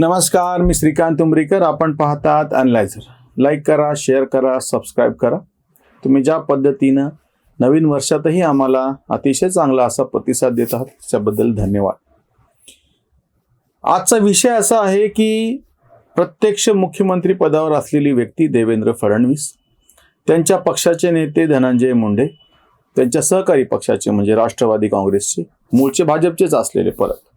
नमस्कार मी श्रीकांत उमरीकर. आपण पाहतात अनलायझर लाईक करा शेअर करा सबस्क्राईब करा. तुम्ही ज्या पद्धतीनं नवीन वर्षातही आम्हाला अतिशय चांगला असा प्रतिसाद देत आहात त्याबद्दल धन्यवाद. आजचा विषय असा आहे की प्रत्यक्ष मुख्यमंत्री पदावर असलेली व्यक्ती देवेंद्र फडणवीस त्यांच्या पक्षाचे नेते धनंजय मुंडे त्यांच्या सहकारी पक्षाचे म्हणजे राष्ट्रवादी काँग्रेसचे मूळचे भाजपचेच असलेले परत.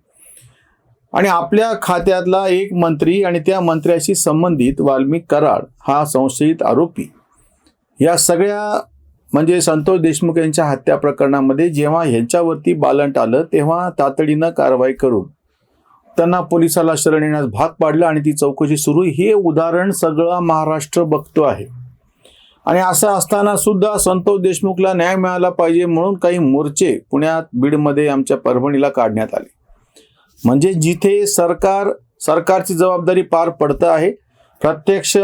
आणि आपल्या खात्यातला एक मंत्री आणि त्या मंत्र्याशी संबंधित वाल्मिक कराड हा संशयित आरोपी. या सगळ्या म्हणजे संतोष देशमुख यांच्या हत्या प्रकरणामध्ये जेव्हा ह्यांच्यावरती बालंट आलं तेव्हा तातडीनं कारवाई करून त्यांना पोलिसाला शरण येण्यास भाग पाडलं आणि ती चौकशी सुरू. हे उदाहरण सगळं महाराष्ट्र बघतो आहे. आणि असं असताना सुद्धा संतोष देशमुखला न्याय मिळाला पाहिजे म्हणून काही मोर्चे पुण्यात बीडमध्ये आमच्या परभणीला काढण्यात आले. म्हणजे जिथे सरकार सरकारची जबाबदारी पार पडतं आहे प्रत्यक्ष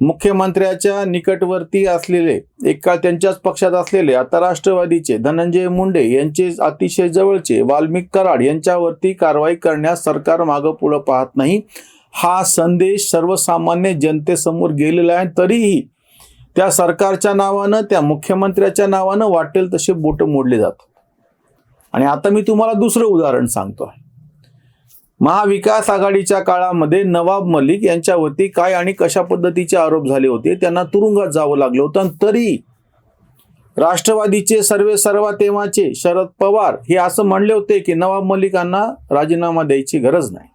मुख्यमंत्र्याच्या निकटवर्ती असलेले एक काळ त्यांच्याच पक्षात असलेले आता राष्ट्रवादीचे धनंजय मुंडे यांचे अतिशय जवळचे वाल्मिक कराड यांच्यावरती कारवाई करण्यास सरकार मागं पुढं पाहत नाही हा संदेश सर्वसामान्य जनतेसमोर गेलेला आहे तरीही त्या सरकारच्या नावानं त्या मुख्यमंत्र्याच्या नावानं वाटेल तसे बोट मोडले जातात. आणि आता मी तुम्हाला दुसरं उदाहरण सांगतो. आहे महाविकास आघाडीच्या काळामध्ये नवाब मलिक यांच्यावरती काय आणि कशा पद्धतीचे आरोप झाले होते? त्यांना तुरुंगात जावं लागलं होतं. आणि तरी राष्ट्रवादीचे सर्वे सर्वा तेव्हाचे शरद पवार हे असं म्हणले होते की नवाब मलिकांना राजीनामा द्यायची गरज नाही.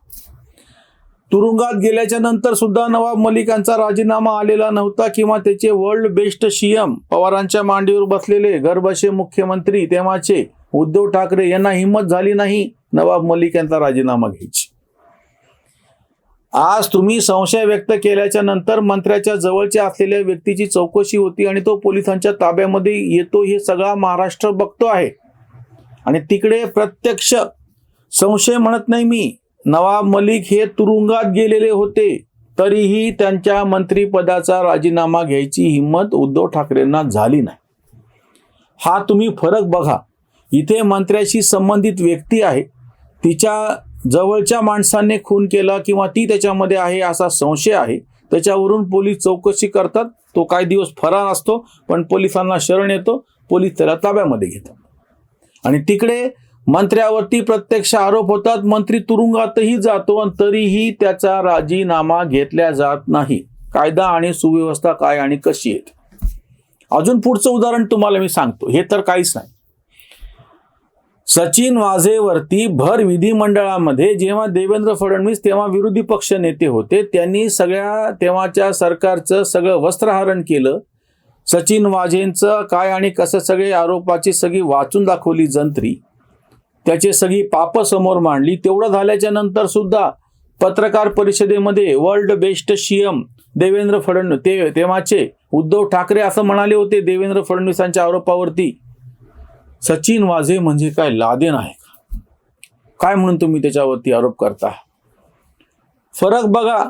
तुरुंगात गेल्याच्यानंतर सुद्धा नवाब मलिकांचा राजीनामा आलेला नव्हता किंवा त्याचे वर्ल्ड बेस्ट सीएम पवारांच्या मांडीवर बसलेले गर्भशे मुख्यमंत्री तेव्हाचे उद्धव ठाकरे यांना हिंमत झाली नाही नवाब मलिक यांचा राजीनामा घ्यायची. आज तुम्ही संशय व्यक्त केल्याच्यानंतर मंत्र्याच्या जवळच्या असलेल्या व्यक्तीची चौकशी होती आणि तो पोलिसांच्या ताब्यामध्ये येतो हे सगळा महाराष्ट्र बघतो आहे. आणि तिकडे प्रत्यक्ष संशय म्हणत नाही मी नवाब मलिक हे तुरुंगात गेलेले होते तरीही त्यांच्या मंत्रीपदाचा राजीनामा घ्यायची हिंमत उद्धव ठाकरेंना झाली नाही. हा तुम्ही फरक बघा. इथे मंत्र्याशी संबंधित व्यक्ती आहे. तिच्या जवळच्या माणसाने खून केला किंवा ती त्याच्यामध्ये आहे असा संशय आहे. त्याच्यावरून पोलीस चौकशी करतात. तो काही दिवस फरार असतो पण पोलिसांना शरण येतो. पोलीस त्याला ताब्यामध्ये घेतात. आणि तिकडे मंत्र्यावरती प्रत्यक्ष आरोप होतात. मंत्री तुरुंगातही जातो आणि तरीही त्याचा राजीनामा घेतला जात नाही. कायदा आणि सुव्यवस्था काय आणि कशी आहेत? अजून पुढचं उदाहरण तुम्हाला मी सांगतो. हे तर काहीच नाही. सचिन वाझेवरती भर विधिमंडळामध्ये जेव्हा देवेंद्र फडणवीस तेव्हा विरोधी पक्ष नेते होते त्यांनी सगळ्या तेव्हाच्या सरकारचं सगळं वस्त्रहरण केलं. सचिन वाझेंचं काय आणि कसं सगळे आरोपाची सगळी वाचून दाखवली जंत्री. त्याचे सगळी पाप समोर मांडली. तेवढं झाल्याच्यानंतर सुद्धा पत्रकार परिषदेमध्ये world best CM Devendra Fadnavis ते तेव्हाचे उद्धव ठाकरे असं म्हणाले होते देवेंद्र फडणवीसांच्या आरोपावरती. सचिन वाझे म्हणजे काय? लादेन आहे का काय म्हणून तुम्ही त्याच्यावरती आरोप करता फरक बघा.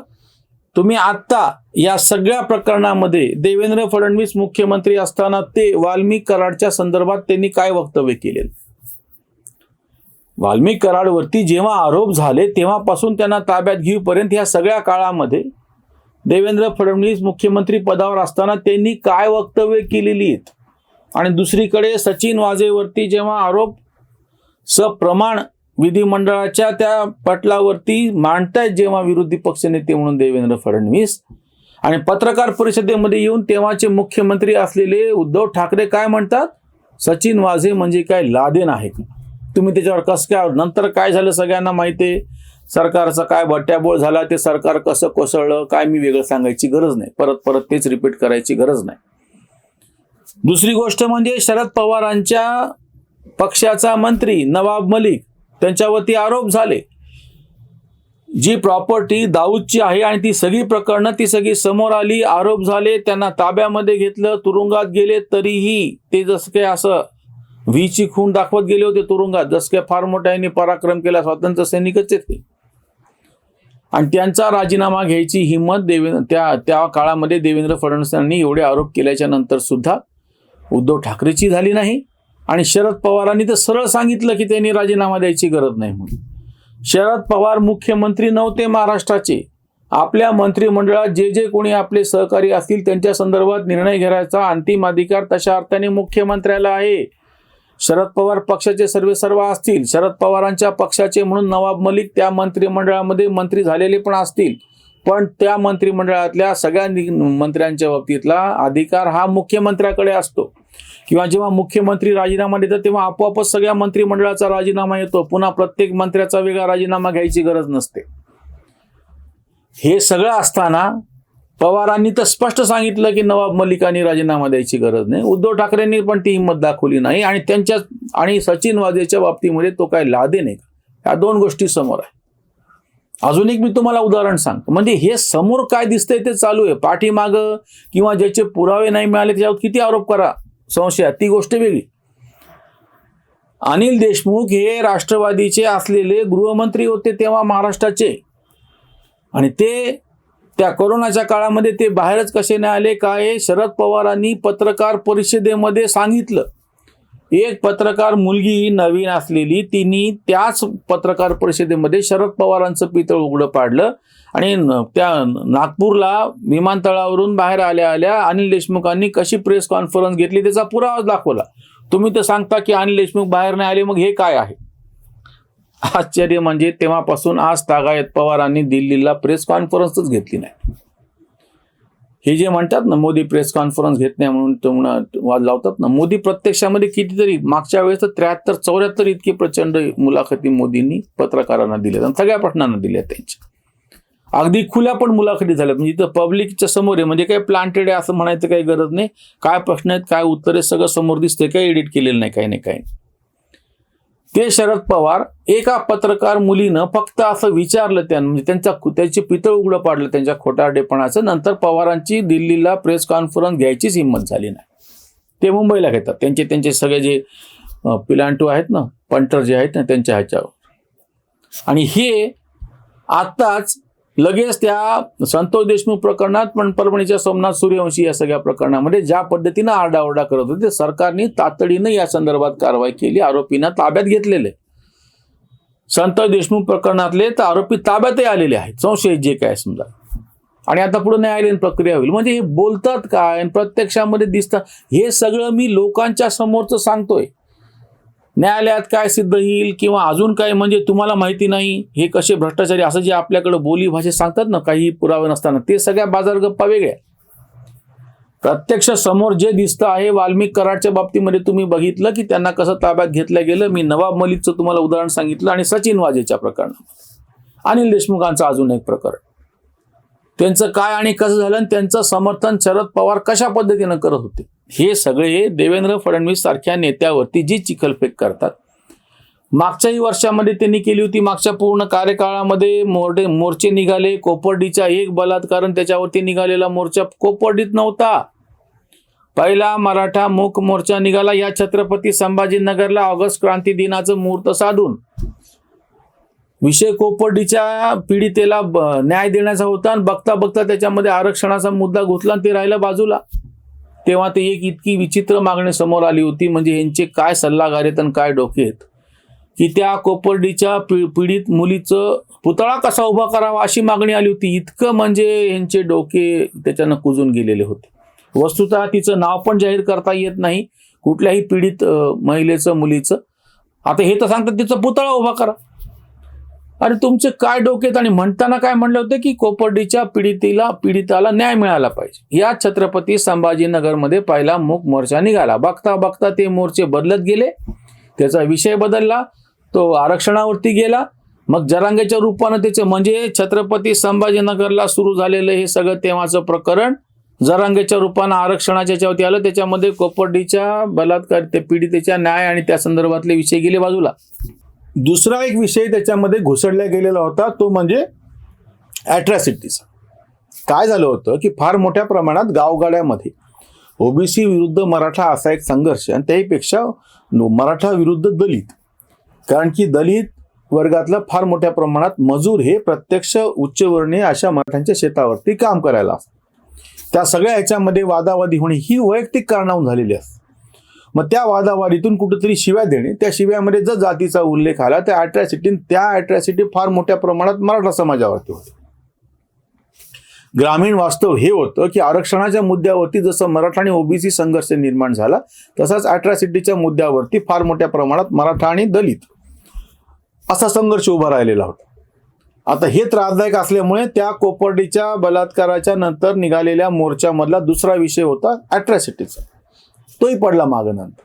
तुम्ही आत्ता या सगळ्या प्रकरणामध्ये देवेंद्र फडणवीस मुख्यमंत्री असताना ते वाल्मिक कराडच्या संदर्भात त्यांनी काय वक्तव्य केले? वाल्मिक कराडवरती जेव्हा आरोप झाले तेव्हापासून त्यांना ताब्यात घेऊपर्यंत या सगळ्या काळामध्ये देवेंद्र फडणवीस मुख्यमंत्री पदावर असताना त्यांनी काय वक्तव्य केलेली आहेत? आणि दुसरीकडे सचिन वाझेवरती जेव्हा आरोप सप्रमाण विधिमंडळाच्या त्या पटलावरती मांडतायत जेव्हा विरोधी पक्षनेते म्हणून देवेंद्र फडणवीस आणि पत्रकार परिषदेमध्ये येऊन तेव्हाचे मुख्यमंत्री असलेले उद्धव ठाकरे काय म्हणतात? सचिन वाझे म्हणजे काय? लादेन आहे तुम्ही त्याच्यावर कसं काय नंतर काय झालं सगळ्यांना माहिती आहे? सरकारचा काय बट्ट्याबोळ झाला? ते सरकार कसं कोसळलं? काय मी वेगळं सांगायची गरज नाही. परत परत तेच रिपीट करायची गरज नाही. दुसरी गोष्ट म्हणजे शरद पवारांच्या पक्षाचा मंत्री नवाब मलिक त्यांच्यावरती आरोप झाले. जी प्रॉपर्टी दाऊदची आहे आणि ती सगळी प्रकरणं ती सगळी समोर आली आरोप झाले त्यांना ताब्यामध्ये घेतलं तुरुंगात गेले तरीही ते जसं काही असं व्हीची खून दाखवत गेले होते तुरुंगात जसं काय फार मोठ्या पराक्रम केला स्वातंत्र्य सैनिकच आहेत ते. आणि त्यांचा राजीनामा घ्यायची हिंमत देवेंद्र त्या त्या काळामध्ये देवेंद्र फडणवीसांनी एवढे आरोप केल्याच्यानंतर सुद्धा उद्धव ठाकरेची झाली नाही आणि शरद पवारांनी तर सरळ सांगितलं की त्यांनी राजीनामा द्यायची गरज नाही म्हणून. शरद पवार मुख्यमंत्री नव्हते महाराष्ट्राचे. आपल्या मंत्रिमंडळात जे जे कोणी आपले सहकारी असतील त्यांच्या संदर्भात निर्णय घेण्याचा अंतिम अधिकार तशा अर्थाने मुख्यमंत्र्याला आहे. शरद पवार पक्षाचे सर्वे सर्व असतील. शरद पवारांच्या पक्षाचे म्हणून नवाब मलिक त्या मंत्रिमंडळामध्ये मंत्री झालेले पण असतील. पण त्या मंत्रिमंडळातल्या सगळ्या नि- मंत्र्यांच्या बाबतीतला अधिकार हा मुख्यमंत्र्याकडे असतो. किंवा जेव्हा मुख्यमंत्री राजीनामा देतात तेव्हा आपोआपच सगळ्या मंत्रिमंडळाचा राजीनामा येतो. पुन्हा प्रत्येक मंत्र्याचा वेगळा राजीनामा घ्यायची गरज नसते. हे सगळं असताना पवारांनी तर स्पष्ट सांगितलं की नवाब मलिकांनी राजीनामा द्यायची गरज नाही. उद्धव ठाकरेंनी पण ती हिंमत दाखवली नाही. आणि त्यांच्या आणि सचिन वाजेच्या बाबतीमध्ये तो काय लादे नाही. ह्या दोन गोष्टी समोर आहे. अजून एक मी तुम्हाला उदाहरण सांगतो. म्हणजे हे समोर काय दिसतंय ते चालू आहे. पाठीमाग किंवा ज्याचे पुरावे नाही मिळाले त्याच्यावर किती आरोप करा. संशयात ती गोष्ट वेगळी. अनिल देशमुख हे राष्ट्रवादीचे असलेले गृहमंत्री होते तेव्हा महाराष्ट्राचे. आणि ते त्या कोरोनाच्या काळामध्ये ते बाहेरच कसे नाही आले काय शरद पवारांनी पत्रकार परिषदेमध्ये सांगितलं. एक पत्रकार मुलगी नवीन असलेली तिने त्याच पत्रकार परिषदेमध्ये शरद पवारांचं पितळ उघडं पाडलं आणि त्या नागपूरला विमानतळावरून बाहेर आल्या आल्या अनिल देशमुखांनी कशी प्रेस कॉन्फरन्स घेतली त्याचा पुरावा दाखवला. तुम्ही तर सांगता की अनिल देशमुख बाहेर नाही आले मग हे काय आहे? आश्चर्य म्हणजे तेव्हापासून आज तागायत पवारांनी दिल्लीला प्रेस कॉन्फरन्सच घेतली नाही. हे जे म्हणतात ना मोदी प्रेस कॉन्फरन्स घेत नाही म्हणून तुम्हाला वाद लावतात ना मोदी प्रत्यक्षामध्ये कितीतरी मागच्या वेळेस तर त्र्याहत्तर चौऱ्याहत्तर इतकी प्रचंड मुलाखती मोदींनी पत्रकारांना दिल्यात आणि सगळ्या प्रश्नांना दिल्या त्यांच्या. अगदी खुल्या पण मुलाखती झाल्यात. म्हणजे इथं पब्लिकच्या समोर आहे. म्हणजे काय प्लांटेड आहे असं म्हणायचं काही गरज नाही. काय प्रश्न आहेत काय उत्तर आहे सगळं समोर दिसतंय. काही एडिट केलेलं नाही काही नाही काही नाही. ते शरद पवार एका पत्रकार मुलीनं फक्त असं विचारलं त्यां म्हणजे त्यांचा त्याची पितळ उघडं पाडलं त्यांच्या खोटारडेपणाचं नंतर पवारांची दिल्लीला प्रेस कॉन्फरन्स घ्यायचीच हिंमत झाली नाही. ते मुंबईला घेतात. त्यांचे त्यांचे सगळे जे पिलांटू आहेत ना पंटर जे आहेत ना त्यांच्या ह्याच्यावर. आणि हे आत्ताच लगेच त्या संतोष देशमुख प्रकरणात पण परभणीच्या सोमनाथ सूर्यवंशी या सगळ्या प्रकरणामध्ये ज्या पद्धतीनं आरडाओरडा करत होते सरकारने तातडीनं या संदर्भात कारवाई केली आरोपींना ताब्यात घेतलेले संतोष देशमुख प्रकरणातले तर आरोपी ताब्यातही आलेले आहेत. संशयित जे काय समजा. आणि आता पुढे न्यायालयीन प्रक्रिया होईल. म्हणजे हे बोलतात काय प्रत्यक्षामध्ये दिसतात हे सगळं मी लोकांच्या समोरचं सांगतोय. न्यायालयात काय सिद्ध येईल किंवा अजून काय म्हणजे तुम्हाला माहिती नाही हे कसे भ्रष्टाचारी असं जे आपल्याकडे बोली भाषेत सांगतात ना काही पुरावे नसताना ते सगळ्या बाजार गप्पा वेगळ्या प्रत्यक्ष समोर जे दिसतं आहे वाल्मिक कराडच्या बाबतीमध्ये तुम्ही बघितलं की त्यांना कसं ताब्यात घेतलं गेलं. मी नवाब मलिकचं तुम्हाला उदाहरण सांगितलं आणि सचिन वाजेच्या प्रकरणात. अनिल देशमुखांचं अजून एक प्रकरण. त्यांचं काय आणि कसं झालं आणि त्यांचं समर्थन शरद पवार कशा पद्धतीनं करत होते? हे सगळे देवेंद्र फडणवीस सारख्या नेत्यावरती जी चिखलफेक करतात. मागच्याही वर्षामध्ये त्यांनी केली होती मागच्या पूर्ण कार्यकाळामध्ये मोर्डे मोर्चे निघाले कोपर्डीचा एक बलात्कारण त्याच्यावरती निघालेला मोर्चा कोपर्डीत नव्हता. पहिला मराठा मूक मोर्चा निघाला या छत्रपती संभाजीनगरला ऑगस्ट क्रांती दिनाचं मुहूर्त साधून. विषय कोपर्डीच्या पीडितेला न्याय देण्याचा होता आणि बघता बघता त्याच्यामध्ये आरक्षणाचा मुद्दा घुसला आणि ते राहिलं बाजूला. तेव्हा ते एक इतकी विचित्र मागणी समोर आली होती म्हणजे यांचे काय सल्लागार आहेत आणि काय डोके आहेत? की त्या कोपर्डीच्या पी पीडित मुलीचं पुतळा कसा उभा करावा अशी मागणी आली होती. इतकं म्हणजे यांचे डोके त्याच्यानं कुजून गेलेले होते. वस्तुतः तिचं नाव पण जाहीर करता येत नाही कुठल्याही पीडित महिलेचं मुलीचं. आता हे तर सांगतात तिचा पुतळा उभा करा. अरे तुमचे काय डोकेत? आणि म्हणताना काय म्हणलं होतं की कोपर्डीच्या पीडितीला पीडिताला न्याय मिळाला पाहिजे. या छत्रपती संभाजीनगरमध्ये पहिला मूक मोर्चा निघाला. बघता बघता ते मोर्चे बदलत गेले. त्याचा विषय बदलला. तो आरक्षणावरती गेला. मग जरांगेच्या रूपानं त्याचे म्हणजे छत्रपती संभाजीनगरला सुरू झालेलं हे सगळं तेव्हाचं प्रकरण जरांगेच्या रूपानं आरक्षणाच्या याच्यावरती आलं. त्याच्यामध्ये कोपर्डीच्या बलात्कार ते पीडितेच्या न्याय आणि त्या संदर्भातले विषय गेले बाजूला. दुसरा एक विषय त्याच्यामध्ये घुसडला गेलेला होता तो म्हणजे ॲट्रॅसिटीचा काय झालं होतं की फार मोठ्या प्रमाणात गावगाड्यामध्ये ओबीसी विरुद्ध मराठा असा एक संघर्ष आणि त्याहीपेक्षा मराठा विरुद्ध दलित. कारण की दलित वर्गातलं फार मोठ्या प्रमाणात मजूर हे प्रत्यक्ष उच्चवर्णीय अशा मराठ्यांच्या शेतावरती काम करायला असतात त्या सगळ्या ह्याच्यामध्ये वादावादी होणे ही वैयक्तिक कारणावून झालेली असते. मग त्या वादावादीतून कुठेतरी शिव्या देणे त्या शिव्यामध्ये जर जातीचा उल्लेख आला त्या अॅट्रॅसिटी त्या अॅट्रॅसिटी फार मोठ्या प्रमाणात मराठा समाजावरती होते. ग्रामीण वास्तव हे होतं की आरक्षणाच्या मुद्द्यावरती जसं मराठा आणि ओबीसी संघर्ष निर्माण झाला तसाच अॅट्रॅसिटीच्या मुद्द्यावरती फार मोठ्या प्रमाणात मराठा आणि दलित असा संघर्ष उभा राहिलेला होता. आता हे त्रासदायक असल्यामुळे त्या कोपर्डीच्या बलात्काराच्या नंतर निघालेल्या मोर्चामधला दुसरा विषय होता अॅट्रॅसिटीचा तोही पडला मागं नंतर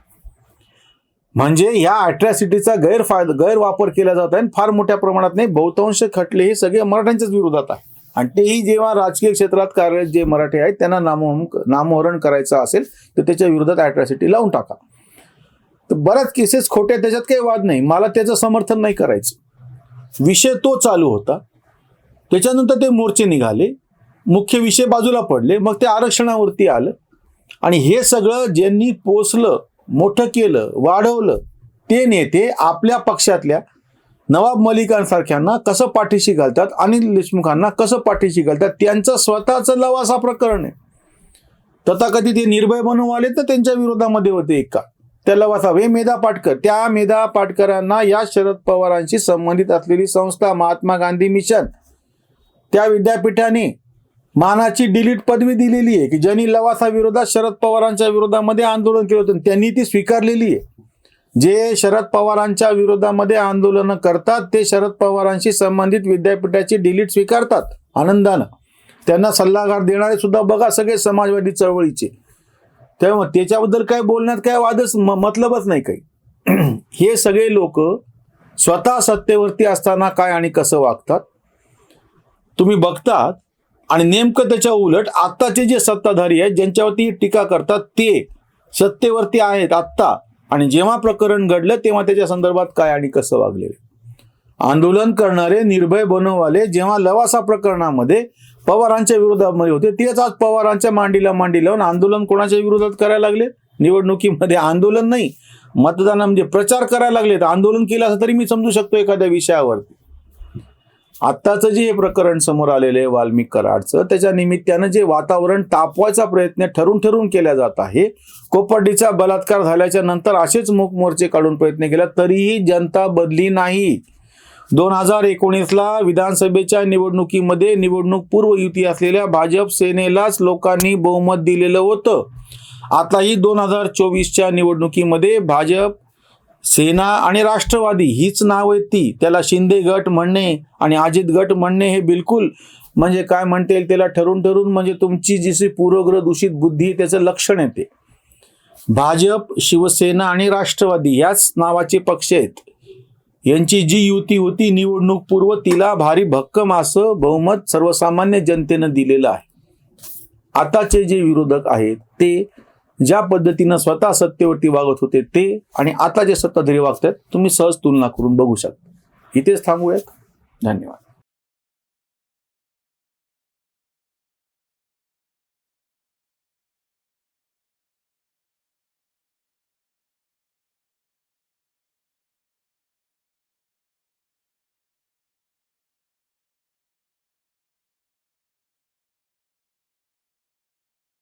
म्हणजे या अट्रॅसिटीचा गैरफायदा गैरवापर केला जात आहे आणि फार मोठ्या प्रमाणात नाही बहुतांश खटले हे सगळे मराठ्यांच्याच विरोधात आहे. आणि तेही जेव्हा राजकीय क्षेत्रात कार्यरत जे मराठी आहेत त्यांना नामोहम नामोहरण करायचं असेल तर त्याच्या विरोधात अट्रॅसिटी लावून टाका. तर बऱ्याच केसेस खोट्या त्याच्यात काही वाद नाही. मला त्याचं समर्थन नाही करायचं. विषय तो चालू होता. त्याच्यानंतर ते मोर्चे निघाले. मुख्य विषय बाजूला पडले. मग ते आरक्षणावरती आलं. आणि हे सगळं ज्यांनी पोचलं मोठं केलं वाढवलं ते नेते आपल्या पक्षातल्या नवाब मलिकांसारख्यांना कसं पाठीशी घालतात अनिल देशमुखांना कसं पाठीशी घालतात त्यांचं स्वतःचं लवासा प्रकरण आहे. तथाकथित ते निर्भय बनवून आले तर त्यांच्या विरोधामध्ये होते एक का? त्या लवासा हे मेधा पाटकर त्या मेधा पाटकरांना या शरद पवारांशी संबंधित असलेली संस्था महात्मा गांधी मिशन त्या विद्यापीठाने मानाची डिलीट पदवी दिलेली आहे की ज्यांनी लवासा विरोधात शरद पवारांच्या विरोधामध्ये आंदोलन केलं होतं त्यांनी ती स्वीकारलेली आहे. जे शरद पवारांच्या विरोधामध्ये आंदोलनं करतात ते शरद पवारांशी संबंधित विद्यापीठाची डिलीट स्वीकारतात आनंदानं. त्यांना सल्लागार देणारे सुद्धा बघा सगळे समाजवादी चळवळीचे. त्यामुळे त्याच्याबद्दल काय बोलण्यात काय वादच म- मतलबच नाही काही. हे सगळे लोक स्वतः सत्तेवरती असताना काय आणि कसं वागतात? तुम्ही बघतात आणि नेमकं त्याच्या उलट आत्ताचे जे सत्ताधारी आहेत ज्यांच्यावरती टीका करतात ते सत्तेवरती आहेत आत्ता. आणि जेव्हा प्रकरण घडलं तेव्हा त्याच्या संदर्भात काय आणि कसं वागले आंदोलन करणारे निर्भय बनववाले जेव्हा लवासा प्रकरणामध्ये पवारांच्या विरोधामध्ये होते तेच आज पवारांच्या मांडीला मांडी लावून आंदोलन कोणाच्या विरोधात करायला लागले? निवडणुकीमध्ये आंदोलन नाही. मतदान म्हणजे प्रचार करायला लागले तर आंदोलन केलं असं तरी मी समजू शकतो एखाद्या विषयावरती. आत्ताचं जे हे प्रकरण समोर आलेलं आहे वाल्मिक कराडचं त्याच्या निमित्तानं जे वातावरण तापवायचा प्रयत्न ठरून ठरून केला जात आहे कोपर्डीचा बलात्कार झाल्याच्यानंतर असेच मूक मोर्चे काढून प्रयत्न केला तरीही जनता बदली नाही. दोन हजार एकोणीसला विधानसभेच्या निवडणुकीमध्ये निवडणूक पूर्व युती असलेल्या भाजप सेनेलाच लोकांनी बहुमत दिलेलं होतं. आताही दोन हजार चोवीसच्या निवडणुकीमध्ये भाजप सेना आणि राष्ट्रवादी हीच नाव आहेत ती. त्याला शिंदे गट म्हणणे आणि अजित गट म्हणणे हे बिलकुल म्हणजे काय म्हणता येईल त्याला ठरून ठरून म्हणजे तुमची जी पूर्वग्रह दूषित बुद्धी त्याचं लक्षण येते भाजप शिवसेना आणि राष्ट्रवादी याच नावाचे पक्ष आहेत. यांची जी युती होती निवडणूक पूर्व तिला भारी भक्कम असं बहुमत सर्वसामान्य जनतेनं दिलेलं आहे. आताचे जे विरोधक आहेत ते ज्या पद्धतीनं स्वतः सत्तेवरती वागत होते ते आणि आता जे सत्ताधारी वागतात तुम्ही सहज तुलना करून बघू शकता. इथेच थांबूयात. धन्यवाद.